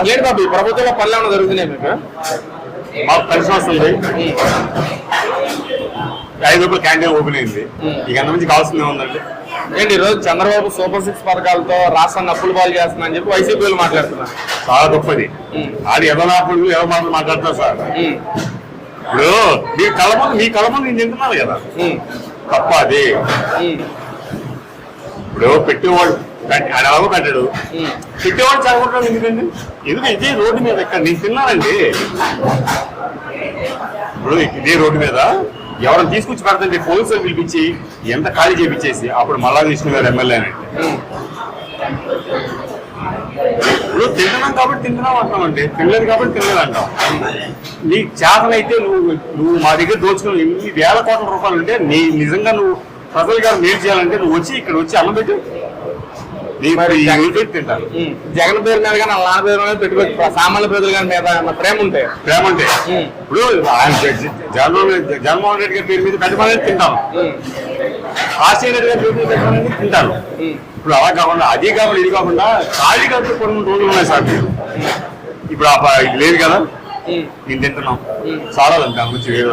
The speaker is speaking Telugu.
ఏంటి బాబు? ఈ ప్రభుత్వంలో పనులు ఏమైనా జరుగుతున్నాయి మీకు? మాకు కలిసి వస్తుంది ఐదు రూపాయల క్యాంటీన్ ఓపెన్ అయింది. ఇక అంత మంచి కావాల్సింది ఉందండి ఏంటి ఈరోజు చంద్రబాబు సూపర్ సిక్స్ పథకాలతో రాష్ట్రాన్ని అప్పులు పాలు చేస్తున్నా అని చెప్పి వైసీపీ వాళ్ళు మాట్లాడుతున్నారు. చాలా గొప్పది. అది ఎవనాపుడు ఎవరు మాటలు మాట్లాడతారు సార్? ఇప్పుడు మీ కళ ముందు మీ కళ ముందు నేను తింటున్నాను కదా. తప్ప అది ఇప్పుడు పెట్టేవాడు ఎలాగో కట్టాడు. ఉమ్. పెట్టేవాడు చదవడం ఎందుకండి? ఎందుకు ఇదే రోడ్డు మీద ఇక్కడ నేను తిన్నానండి. ఇప్పుడు ఇదే రోడ్డు మీద ఎవరైనా తీసుకొచ్చి పెడతండి పోలీసులు పిలిపించి ఎంత ఖాళీ చేపించేసి అప్పుడు మల్లా విష్ణు గారు ఎమ్మెల్యే అనండి ఇప్పుడు తింటున్నాం కాబట్టి తింటున్నాం అంటామండి తినలేదు కాబట్టి తినలేదు అంటాం. నీకు చేతనైతే నువ్వు నువ్వు మా దగ్గర దోచుకుని ఇన్ని వేల కోట్ల రూపాయలు ఉంటే నీ నిజంగా నువ్వు ప్రజలు గారు మేలు చేయాలంటే నువ్వు వచ్చి ఇక్కడ వచ్చి అన్నం పెట్టు నీ మరి ఈ ఊరికే తింటాను ఉమ్. జగన్ పేరు మీద కానీ వాళ్ళ పేరు మీద పెట్టుకోవచ్చు సామాన్య ప్రజల కానీ మీద ప్రేమ ఉంటే? ప్రేమ ఉమ్. ఇప్పుడు ఆయన జగన్మోహన్ రెడ్డి జగన్మోహన్ రెడ్డి గారి పేరు మీద పెట్టమని తింటాను ఉమ్, రాజశేఖర రెడ్డి గారి పేరు మీద పెట్టమని తింటాను. ఇప్పుడు అలా కాకుండా అది కాకుండా ఇది కాకుండా ఖాళీ కట్టు కొన్ని రోజులు ఉన్నాయి సార్ మీరు. ఇప్పుడు లేదు కదా. నేను తింటున్నాం. చాలా దాని గురించి వేరే